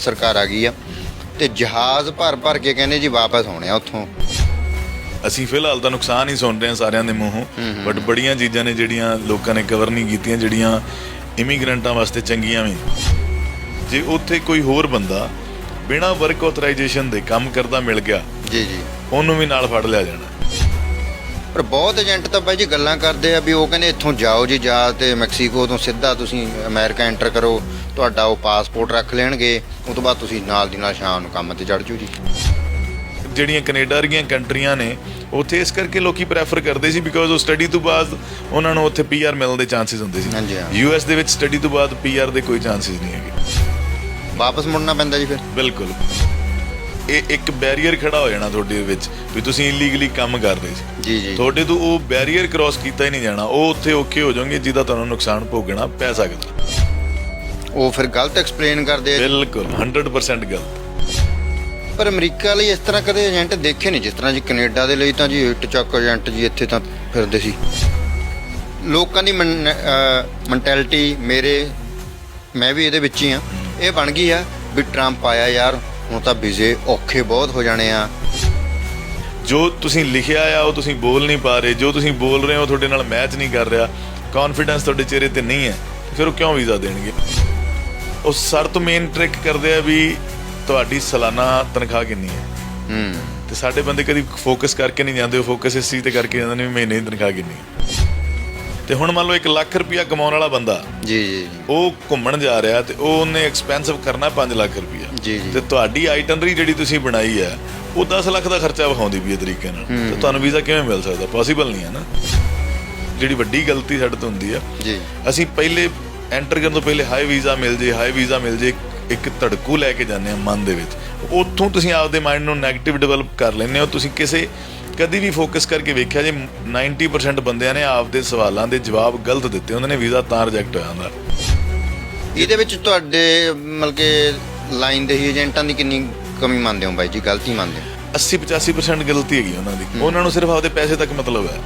ਸਰਕਾਰ ਆ ਗਈ ਆ। ਤੇ ਜਹਾਜ਼ ਭਰ ਭਰ ਕੇ ਕਹਿੰਦੇ ਜੀ ਵਾਪਸ ਹੋਣੇ ਆ ਉੱਥੋਂ। ਅਸੀਂ ਫਿਲਹਾਲ ਤਾਂ ਨੁਕਸਾਨ ਹੀ ਸੁਣ ਰਹੇ ਹਾਂ ਸਾਰਿਆਂ ਦੇ ਮੂੰਹੋਂ ਬਟ ਬੜੀਆਂ ਚੀਜ਼ਾਂ ਨੇ ਜਿਹੜੀਆਂ ਲੋਕਾਂ ਨੇ ਕਵਰ ਨਹੀਂ ਕੀਤੀਆਂ ਜਿਹੜੀਆਂ ਇਮੀਗ੍ਰੈਂਟਾਂ ਵਾਸਤੇ ਚੰਗੀਆਂ ਵੀ। ਜੇ ਉੱਥੇ ਕੋਈ ਹੋਰ ਬੰਦਾ ਬਿਨਾਂ ਵਰਕ ਆਥੋਰਾਈਜੇਸ਼ਨ ਦੇ ਕੰਮ ਕਰਦਾ ਮਿਲ ਗਿਆ ਜੀ ਜੀ। ਉਹਨੂੰ ਵੀ ਨਾਲ ਫੜ ਲਿਆ ਜਾਣਾ। ਪਰ ਬਹੁਤ ਏਜੰਟ ਤਾਂ ਬਾਈ ਜੀ ਗੱਲਾਂ ਕਰਦੇ ਆ ਵੀ ਉਹ ਕਹਿੰਦੇ ਇੱਥੋਂ ਜਾਓ ਜੀ ਜਾ ਤੇ ਮੈਕਸੀਕੋ ਤੋਂ ਸਿੱਧਾ ਤੁਸੀਂ ਅਮਰੀਕਾ ਐਂਟਰ ਕਰੋ ਤੁਹਾਡਾ ਉਹ ਪਾਸਪੋਰਟ ਰੱਖ ਲੈਣਗੇ। ਉਸ ਤੋਂ ਬਾਅਦ ਤੁਸੀਂ ਨਾਲ ਦੀ ਨਾਲ ਸ਼ਾਮ ਨੂੰ ਕੰਮ ਤੇ ਚੜ ਜਾਓ ਜੀ। ਜਿਹੜੀਆਂ ਕੈਨੇਡਾ ਵਰਗੀਆਂ ਕੰਟਰੀਆਂ ਨੇ ਉੱਥੇ ਇਸ ਕਰਕੇ ਲੋਕੀ ਪ੍ਰੈਫਰ ਕਰਦੇ ਸੀ ਬਿਕੋਜ਼ ਉਹ ਸਟੱਡੀ ਤੋਂ ਬਾਅਦ ਉਹਨਾਂ ਨੂੰ ਉੱਥੇ ਪੀਆਰ ਮਿਲਣ ਦੇ ਚਾਂਸਸ ਹੁੰਦੇ ਸੀ। ਹਾਂਜੀ, ਹਾਂ। ਯੂਐਸ ਦੇ ਵਿੱਚ ਸਟੱਡੀ ਤੋਂ ਬਾਅਦ ਪੀਆਰ ਦੇ ਕੋਈ ਚਾਂਸਸ ਨਹੀਂ ਹੈਗੇ। ਵਾਪਸ ਮੁੜਨਾ ਪੈਂਦਾ ਜੀ ਫਿਰ। ਬਿਲਕੁਲ। ਇਹ ਇੱਕ ਬੈਰੀਅਰ ਖੜਾ ਹੋ ਜਾਣਾ ਤੁਹਾਡੇ ਵਿੱਚ ਵੀ ਤੁਸੀਂ ਇਲੀਗਲੀ ਕੰਮ ਕਰ ਰਹੇ ਸੀ। ਜੀ ਜੀ। ਤੁਹਾਡੇ ਤੋਂ ਉਹ ਬੈਰੀਅਰ ਕ੍ਰਾਸ ਕੀਤਾ ਹੀ ਨਹੀਂ ਜਾਣਾ। ਉਹ ਉੱਥੇ ਓਕੇ ਹੋ ਜਾਓਗੇ ਜਿਹਦਾ ਤੁਹਾਨੂੰ ਨੁਕਸਾਨ ਭੋਗਣਾ ਪੈ ਸਕਦਾ ਉਹ ਫਿਰ ਗਲਤ ਐਕਸਪਲੇਨ ਕਰਦੇ ਆ ਬਿਲਕੁਲ 100% ਗਲਤ। ਪਰ ਅਮਰੀਕਾ ਲਈ ਇਸ ਤਰ੍ਹਾਂ ਕਦੇ ਏਜੰਟ ਦੇਖੇ ਨਹੀਂ ਜਿਸ ਤਰ੍ਹਾਂ ਜੀ ਕੈਨੇਡਾ ਦੇ ਲਈ ਤਾਂ ਜੀ ਇੱਟ ਚੱਕ ਏਜੰਟ ਜੀ ਇੱਥੇ ਤਾਂ ਫਿਰਦੇ ਸੀ। ਲੋਕਾਂ ਦੀ ਮੈਂਟੈਲਿਟੀ ਮੇਰੇ ਮੈਂ ਵੀ ਇਹਦੇ ਵਿੱਚ ਹੀ ਆ ਇਹ ਬਣ ਗਈ ਆ ਵੀ ਟਰੰਪ ਆਇਆ ਯਾਰ ਹੁਣ ਤਾਂ ਵੀਜ਼ੇ ਔਖੇ ਬਹੁਤ ਹੋ ਜਾਣੇ ਆ। ਜੋ ਤੁਸੀਂ ਲਿਖਿਆ ਆ ਉਹ ਤੁਸੀਂ ਬੋਲ ਨਹੀਂ ਪਾ ਰਹੇ। ਜੋ ਤੁਸੀਂ ਬੋਲ ਰਹੇ ਹੋ ਤੁਹਾਡੇ ਨਾਲ ਮੈਚ ਨਹੀਂ ਕਰ ਰਿਹਾ। ਕੌਨਫੀਡੈਂਸ ਤੁਹਾਡੇ ਚਿਹਰੇ ਤੇ ਨਹੀਂ ਹੈ। ਫਿਰ ਉਹ ਕਿਉਂ ਵੀਜ਼ਾ ਦੇਣਗੇ? ਉਹ ਸਰ ਤੋਂ ਮੇਨ ਟ੍ਰਿਕ ਕਰਦੇ ਆ ਵੀ ਤੁਹਾਡੀ ਸਾਲਾਨਾ ਤਨਖਾਹ ਕਿੰਨੀ ਹੈ? ਹੂੰ। ਤੇ ਸਾਡੇ ਬੰਦੇ ਕਦੀ ਫੋਕਸ ਕਰਕੇ ਨਹੀਂ ਜਾਂਦੇ ਉਹ ਫੋਕਸ ਇਸ ਚੀਜ਼ ਤੇ ਕਰਕੇ ਜਾਂਦੇ ਨੇ ਵੀ ਮਹੀਨੇ ਦੀ ਤਨਖਾਹ ਕਿੰਨੀ ਹੈ। ਤੇ ਹੁਣ ਮੰਨ ਲਓ 1 ਲੱਖ ਰੁਪਇਆ ਕਮਾਉਣ ਵਾਲਾ ਬੰਦਾ ਜੀ ਜੀ ਉਹ ਘੁੰਮਣ ਜਾ ਰਿਹਾ ਤੇ ਉਹ ਉਹਨੇ ਐਕਸਪੈਂਸਿਵ ਕਰਨਾ 5 ਲੱਖ ਰੁਪਇਆ। ਜੀ, ਜੀ। ਤੇ ਤੁਹਾਡੀ ਆਈਟਨਰੀ ਜਿਹੜੀ ਤੁਸੀਂ ਬਣਾਈ ਹੈ ਉਹ 10 ਲੱਖ ਦਾ ਖਰਚਾ ਵਿਖਾਉਂਦੀ ਵੀ ਹੈ ਤਰੀਕੇ ਨਾਲ। ਤੇ ਤੁਹਾਨੂੰ ਵੀਜ਼ਾ ਕਿਵੇਂ ਮਿਲ ਸਕਦਾ? ਪੋਸੀਬਲ ਨਹੀਂ ਹੈ ਨਾ। ਜਿਹੜੀ ਵੱਡੀ ਗਲਤੀ ਸਾਡੇ ਤੋਂ ਹੁੰਦੀ ਆ ਜੀ। ਅਸੀਂ ਪਹਿਲੇ ਐਂਟਰ ਕਰਨ ਤੋਂ ਪਹਿਲੇ ਹਾਈ ਵੀਜ਼ਾ ਮਿਲ ਜੇ ਹਾਈ ਵੀਜ਼ਾ ਮਿਲ ਜੇ ਇੱਕ ਧੜਕੂ ਲੈ ਕੇ ਜਾਂਦੇ ਆ ਮਨ ਦੇ ਵਿੱਚ। ਉੱਥੋਂ ਤੁਸੀਂ ਆਪਦੇ ਮਾਈਂਡ ਨੂੰ 네ਗੇਟਿਵ ਡਿਵੈਲਪ ਕਰ ਲੈਂਦੇ ਹੋ। ਤੁਸੀਂ ਕਿਸੇ ਕਦੀ ਵੀ ਫੋਕਸ ਕਰਕੇ ਵੇਖਿਆ ਜੇ 90% ਬੰਦਿਆਂ ਨੇ ਆਪਦੇ ਸਵਾਲਾਂ ਦੇ ਜਵਾਬ ਗਲਤ ਦਿੱਤੇ ਉਹਨਾਂ ਨੇ ਵੀਜ਼ਾ ਤਾਂ ਰਿਜੈਕਟ ਹੋਇਆ ਹੁੰਦਾ। ਇਹਦੇ ਵਿੱਚ ਤੁਹਾਡੇ ਮਤਲਬ ਕਿ ਲਾਈਨ ਦੇ ਹੀ ਏਜੰਟਾਂ ਦੀ ਕਿੰਨੀ ਕਮੀ ਮੰਨਦੇ ਹੋ ਬਾਈ ਜੀ? ਗਲਤੀ ਮੰਨਦੇ ਹੋ? 80 85% ਗਲਤੀ ਹੈਗੀ ਉਹਨਾਂ ਦੀ। ਉਹਨਾਂ ਨੂੰ ਸਿਰਫ ਆਪਦੇ ਪੈਸੇ ਤੱਕ ਮਤਲਬ ਹੈ।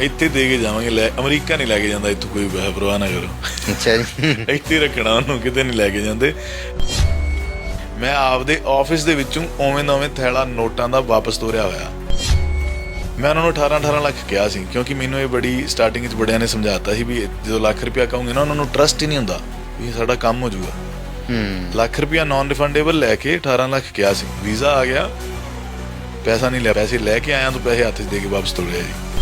ਇੱਥੇ ਦੇ ਕੇ ਜਾਵਾਂਗੇ ਲੈ ਅਮਰੀਕਾ ਨਹੀਂ ਲੈ ਕੇ ਜਾਂਦਾ ਇੱਥੋਂ ਕੋਈ ਵਹਿ ਪਰਵਾਹ ਨਾ ਕਰੋ। ਅੱਛਾ ਜੀ। ਇੱਥੇ ਰੱਖਣਾ ਉਹਨੂੰ ਕਿਤੇ ਨਹੀਂ ਲੈ ਕੇ ਜਾਂਦੇ। ਮੈਂ ਆਪਦੇ ਆਫਿਸ ਦੇ ਵਿੱਚੋਂ ਓਵੇਂ ਓਵੇਂ ਥੈਲਾ ਨੋਟਾਂ ਦਾ ਵਾਪਸ ਤੋਰਿਆ ਹੋਇਆ। ਮੈਂ ਉਹਨਾਂ ਨੂੰ 18 18 ਲੱਖ ਕਿਹਾ ਸੀ ਕਿਉਂਕਿ ਮੈਨੂੰ ਇਹ ਬੜੀ ਸਟਾਰਟਿੰਗ ਵਿੱਚ ਬੜਿਆਂ ਨੇ ਸਮਝਾਤਾ ਸੀ ਵੀ ਜਦੋਂ ਲੱਖ ਰੁਪਇਆ ਕਹੋਗੇ ਨਾ ਉਹਨਾਂ ਨੂੰ ਟਰਸਟ ਹੀ ਨਹੀਂ ਹੁੰਦਾ ਵੀ ਸਾਡਾ ਕੰਮ ਹੋ ਜਾਊਗਾ। ਹੂੰ। ਲੱਖ ਰੁਪਇਆ ਨਾਨ ਰਿਫੰਡੇਬਲ ਲੈ ਕੇ 18 ਲੱਖ ਕਿਹਾ ਸੀ। ਵੀਜ਼ਾ ਆ ਗਿਆ। ਪੈਸਾ ਨਹੀਂ ਲਿਆ ਪੈਸੇ ਲੈ ਕੇ ਆਇਆ ਤਾਂ ਪੈਸੇ ਹੱਥ 'ਚ ਦੇ ਕੇ ਵਾਪਸ ਤੋੜਿਆ ਜੀ।